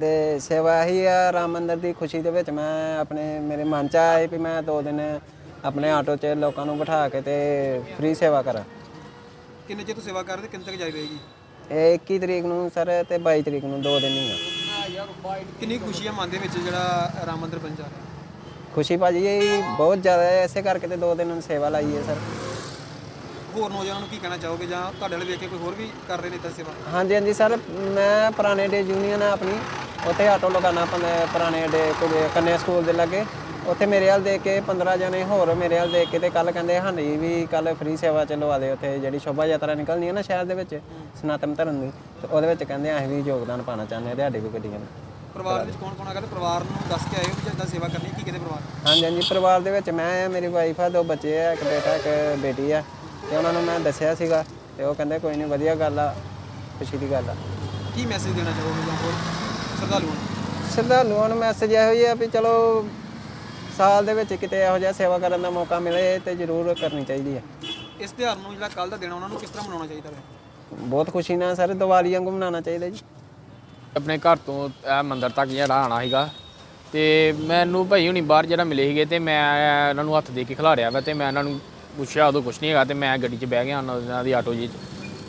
ਤੇ ਸੇਵਾ ਹੀ ਆ ਰਾਮ ਮੰਦਿਰ ਦੀ ਖੁਸ਼ੀ ਦੇ ਵਿੱਚ ਮੈਂ ਆਪਣੇ ਮੇਰੇ ਮਨ ਚ ਆਇਆ ਵੀ ਮੈਂ ਦੋ ਦਿਨ ਆਪਣੇ ਆਟੋ 'ਚ ਲੋਕਾਂ ਨੂੰ ਬਿਠਾ ਕੇ ਤੇ ਫ੍ਰੀ ਸੇਵਾ ਕਰਾਂ। ਕਿੰਨੇ ਚਿਰ ਤੋਂ ਸੇਵਾ ਕਰ ਰਹੇ ਤੇ ਕਿੰਨੇ ਤੱਕ ਜਾਰੀ ਰਹੇਗੀ? ਇਹ 21 ਤਰੀਕ ਨੂੰ ਸਰ ਤੇ 22 ਤਰੀਕ ਨੂੰ ਦੋ ਦਿਨ ਹੀ ਆ। ਕਿੰਨੀ ਖੁਸ਼ੀ ਹੈ ਮਨ ਦੇ ਵਿੱਚ ਜਿਹੜਾ ਰਾਮ ਮੰਦਿਰ ਬਣ ਜਾ ਰਿਹਾ? ਖੁਸ਼ੀ ਭਾਜੀ ਇਹ ਬਹੁਤ ਜ਼ਿਆਦਾ ਹੈ ਇਸੇ ਕਰਕੇ ਤੇ ਦੋ ਦਿਨ ਸੇਵਾ ਲਾਈ ਹੈ ਸਰ। ਹੋਰ ਨੌਜਵਾਨਾਂ ਨੂੰ ਕੀ ਕਹਿਣਾ ਚਾਹੋਗੇ ਜਾਂ ਤੁਹਾਡੇ ਵਾਲੇ ਵੇਖ ਕੇ ਕੋਈ ਹੋਰ ਵੀ ਕਰ ਰਹੇ ਨੇ ਤਾਂ ਸੇਵਾ? ਹਾਂਜੀ ਹਾਂਜੀ ਸਰ ਮੈਂ ਪੁਰਾਣੇ ਡੇ ਯੂਨੀਅਨ ਆ ਆਪਣੀ। ਉੱਥੇ ਆਟੋ ਆਪਣੇ ਪੁਰਾਣੇ ਡੇ ਕੋਲੇ ਕੰਨਿਆ ਸਕੂਲ ਦੇ ਲਾਗੇ। ਉੱਥੇ ਮੇਰੇ ਹਾਲ ਦੇਖ ਕੇ 15 ਜਣੇ ਹੋਰ ਮੇਰੇ ਹਾਲ ਦੇਖ ਕੇ ਤੇ ਕੱਲ ਕਹਿੰਦੇ ਹਾਂਜੀ ਵੀ ਕੱਲ ਫ੍ਰੀ ਸੇਵਾ ਚ ਲਵਾ ਦੇ ਉੱਥੇ ਜਿਹੜੀ ਸ਼ੋਭਾ ਯਾਤਰਾ ਨਿਕਲਣੀ ਹੈ ਨਾ ਸ਼ਹਿਰ ਦੇ ਵਿੱਚ ਸਨਾਤਨ ਧਰਮ ਦੀ। ਤੇ ਉਹਦੇ ਵਿੱਚ ਕਹਿੰਦੇ ਅਸੀਂ ਵੀ ਯੋਗਦਾਨ ਪਾਣਾ ਚਾਹੁੰਦੇ ਹਾਂ ਤੁਹਾਡੀ ਵੀ ਗੱਡੀਆਂ ਨੂੰ ਪਰਿਵਾਰ ਵਿੱਚ ਕੌਣ ਕੌਣ ਹੈਗਾ ਤੇ ਪਰਿਵਾਰ ਨੂੰ ਦੱਸ ਕੇ ਆਏ ਹੋ ਵੀ ਜਿੱਦਾਂ ਸੇਵਾ ਕਰਨੀ ਕੀ ਕਹਿੰਦੇ ਪਰਿਵਾਰ? ਹਾਂਜੀ ਹਾਂਜੀ ਪਰਿਵਾਰ ਦੇ ਵਿੱਚ ਮੈਂ ਆ ਮੇਰੀ ਵਾਈਫ ਆ ਦੋ ਬੱਚੇ ਆ ਇੱਕ ਬੇਟਾ ਇੱਕ ਬੇਟੀ ਆ। ਤੇ ਉਹਨਾਂ ਨੂੰ ਮੈਂ ਦੱਸਿਆ ਸੀਗਾ ਤੇ ਉਹ ਕਹਿੰਦੇ ਕੋਈ ਨਹੀਂ ਵਧੀਆ ਗੱਲ ਆ ਖੁਸ਼ੀ ਦੀ ਗੱਲ ਆ। ਕੀ ਮੈਸੇਜ ਦੇਣਾ ਚਾਹੋਗੇ ਜਾਂ ਹੋਰ? ਸ਼ਰਧਾਲੂਆਂ ਨੂੰ? ਸ਼ਰਧਾਲੂਆਂ ਨੂੰ ਮੈਸੇਜ ਇਹੋ ਹੀ ਆ ਵੀ ਚਲੋ ਸਾਲ ਦੇ ਵਿੱਚ ਕਿਤੇ ਇਹੋ ਜਿਹਾ ਸੇਵਾ ਕਰਨ ਦਾ ਮੌਕਾ ਮਿਲੇ ਤੇ ਜ਼ਰੂਰ ਕਰਨੀ ਚਾਹੀਦੀ ਹੈ ਇਸ ਤਿਉਹਾਰ ਨੂੰ ਜਿਹੜਾ ਕੱਲ ਦਾ ਦਿਨ ਉਹਨਾਂ ਨੂੰ ਕਿਸ ਤਰ੍ਹਾਂ ਮਨਾਉਣਾ ਚਾਹੀਦਾ ਹੈ ਬਹੁਤ ਖੁਸ਼ੀ ਨਾਲ ਸਰ ਦੀਵਾਲੀ ਵਾਂਗੂ ਮਨਾਉਣਾ ਚਾਹੀਦਾ ਜੀ। ਆਪਣੇ ਘਰ ਤੋਂ ਇਹ ਮੰਦਿਰ ਤੱਕ ਜਿਹੜਾ ਆਣਾ ਸੀਗਾ। ਤੇ ਮੈਨੂੰ ਭਾਈ ਹੁਣੀ ਬਾਹਰ ਜਿਹੜਾ ਮਿਲੇ ਸੀਗੇ ਤੇ ਮੈਂ ਇਹਨਾਂ ਨੂੰ ਹੱਥ ਦੇ ਕੇ ਖਿਲਾਰਿਆ ਵਾ ਤੇ ਮੈਂ ਇਹਨਾਂ ਨੂੰ ਪੁੱਛਿਆ ਉਦੋਂ ਕੁਛ ਨਹੀਂ ਹੈਗਾ ਤੇ ਮੈਂ ਗੱਡੀ 'ਚ ਬਹਿ ਗਿਆ ਉਹਨਾਂ ਦੀ ਆਟੋ ਜੀ 'ਚ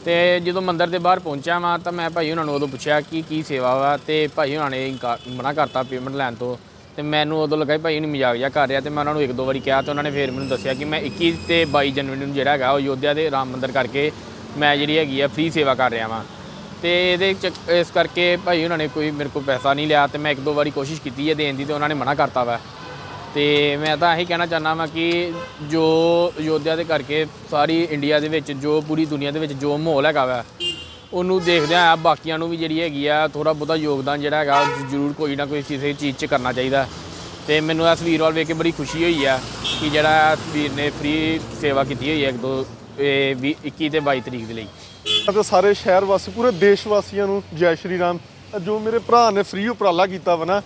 ਤੇ ਜਦੋਂ ਮੰਦਿਰ ਦੇ ਬਾਹਰ ਪਹੁੰਚਿਆ ਮੈਂ ਤਾਂ ਮੈਂ ਭਾਈ ਉਹਨਾਂ ਨੂੰ ਉਦੋਂ ਪੁੱਛਿਆ ਕਿ ਕੀ ਸੇਵਾ ਵਾ, ਤੇ ਭਾਈ ਉਹਨਾਂ ਨੇ ਇਨਕਾਰ- ਮਨਾ ਕਰਤਾ ਪੇਮੈਂਟ ਲੈਣ ਤੋਂ। ਤੇ ਮੈਨੂੰ ਉਦੋਂ ਲੱਗਾ ਵੀ ਭਾਈ ਉਹਨੂੰ ਮਜ਼ਾਕ ਜਿਹਾ ਕਰ ਰਿਹਾ, ਤੇ ਮੈਂ ਉਹਨਾਂ ਨੂੰ ਇੱਕ ਦੋ ਵਾਰੀ ਕਿਹਾ, ਤੇ ਉਹਨਾਂ ਨੇ ਫੇਰ ਮੈਨੂੰ ਦੱਸਿਆ ਕਿ ਮੈਂ 21 ਤੇ 22 ਜਨਵਰੀ ਨੂੰ ਜਿਹੜਾ ਹੈਗਾ, ਉਹ ਅਯੋਧਿਆ ਦੇ ਰਾਮ ਮੰਦਿਰ ਕਰਕੇ ਮੈਂ ਜਿਹੜੀ ਹੈਗੀ ਆ ਫ੍ਰੀ ਸੇਵਾ ਕਰ ਰਿਹਾ ਵਾਂ। ਤੇ ਇਹਦੇ ਚ, ਇਸ ਕਰਕੇ ਭਾਈ ਉਹਨਾਂ ਨੇ ਕੋਈ ਮੇਰੇ ਕੋਲ ਪੈਸਾ ਨਹੀਂ ਲਿਆ, ਤੇ ਮੈਂ ਇੱਕ ਦੋ ਵਾਰੀ ਕੋਸ਼ਿਸ਼ ਕੀਤੀ ਹੈ ਦੇਣ ਦੀ, ਤੇ ਉਹਨਾਂ ਨੇ ਮਨਾ ਕਰਤਾ ਵਾ। ਤੇ ਮੈਂ ਤਾਂ ਇਹੀ ਕਹਿਣਾ ਚਾਹੁੰਦਾ ਵਾਂ ਕਿ ਜੋ ਯੋਧਿਆ ਦੇ ਕਰਕੇ ਸਾਰੀ ਇੰਡੀਆ ਦੇ ਵਿੱਚ ਜੋ ਪੂਰੀ ਦੁਨੀਆ ਦੇ ਵਿੱਚ ਜੋ ਮਾਹੌਲ ਹੈਗਾ ਵਾ, ਉਹਨੂੰ ਦੇਖਦਿਆਂ ਆ ਬਾਕੀਆਂ ਨੂੰ ਵੀ ਜਿਹੜੀ ਹੈਗੀ ਆ ਥੋੜਾ ਬਹੁਤਾ ਯੋਗਦਾਨ ਜਿਹੜਾ ਹੈਗਾ ਜ਼ਰੂਰ ਕੋਈ ਨਾ ਕੋਈ ਕਿਸੇ ਚੀਜ਼ 'ਚ ਕਰਨਾ ਚਾਹੀਦਾ। ਤੇ ਮੈਨੂੰ ਇਸ ਵੀਰ ਵੱਲ ਵੇਖ ਕੇ ਬੜੀ ਖੁਸ਼ੀ ਹੋਈ ਆ ਕਿ ਜਿਹੜਾ ਇਸ ਵੀਰ ਨੇ ਫ੍ਰੀ ਸੇਵਾ ਕੀਤੀ ਹੋਈ ਹੈ ਇੱਕ ਦੋ, ਇਹ ਵੀਹ- 21 ਤੇ 22 ਤਰੀਕ ਦੇ ਲਈ। ਅਤੇ ਸਾਰੇ ਸ਼ਹਿਰ ਵਾਸੀ, ਪੂਰੇ ਦੇਸ਼ ਵਾਸੀਆਂ ਨੂੰ ਜੈ ਸ਼੍ਰੀ ਰਾਮ। ਜੋ ਮੇਰੇ ਭਰਾ ਨੇ ਫ੍ਰੀ ਉਪਰਾਲਾ ਕੀਤਾ ਵਾ ਨਾ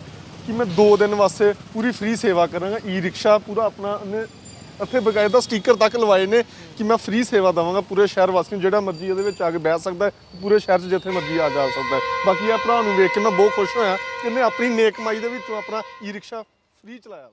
ਕਿ ਮੈਂ 2 ਦਿਨ ਵਾਸਤੇ ਪੂਰੀ ਫ੍ਰੀ ਸੇਵਾ ਕਰਾਂਗਾ ਈ ਰਿਕਸ਼ਾ ਪੂਰਾ ਆਪਣਾ ਉਹਨੇ ਇੱਥੇ ਬਕਾਇਦਾ ਸਟicker ਤੱਕ ਲਵਾਏ ਨੇ ਕਿ ਮੈਂ ਫ੍ਰੀ ਸੇਵਾ ਦਵਾਂਗਾ ਪੂਰੇ ਸ਼ਹਿਰ ਵਾਸੀਆਂ ਨੂੰ, ਜਿਹੜਾ ਮਰਜ਼ੀ ਇਹਦੇ ਵਿੱਚ ਆ ਕੇ ਬਹਿ ਸਕਦਾ ਪੂਰੇ ਸ਼ਹਿਰ 'ਚ ਜਿੱਥੇ ਮਰਜ਼ੀ ਆ ਜਾ ਸਕਦਾ ਬਾਕੀ ਇਹ ਭਰਾ ਨੂੰ ਵੇਖ ਕੇ ਮੈਂ ਬਹੁਤ ਖੁਸ਼ ਹੋਇਆ ਕਿ ਇਹਨੇ ਆਪਣੀ ਨੇਕ ਕਮਾਈ ਦੇ ਵਿੱਚੋਂ ਆਪਣਾ ਈ ਰਿਕਸ਼ਾ ਫ੍ਰੀ ਚਲਾਇਆ ਵਾ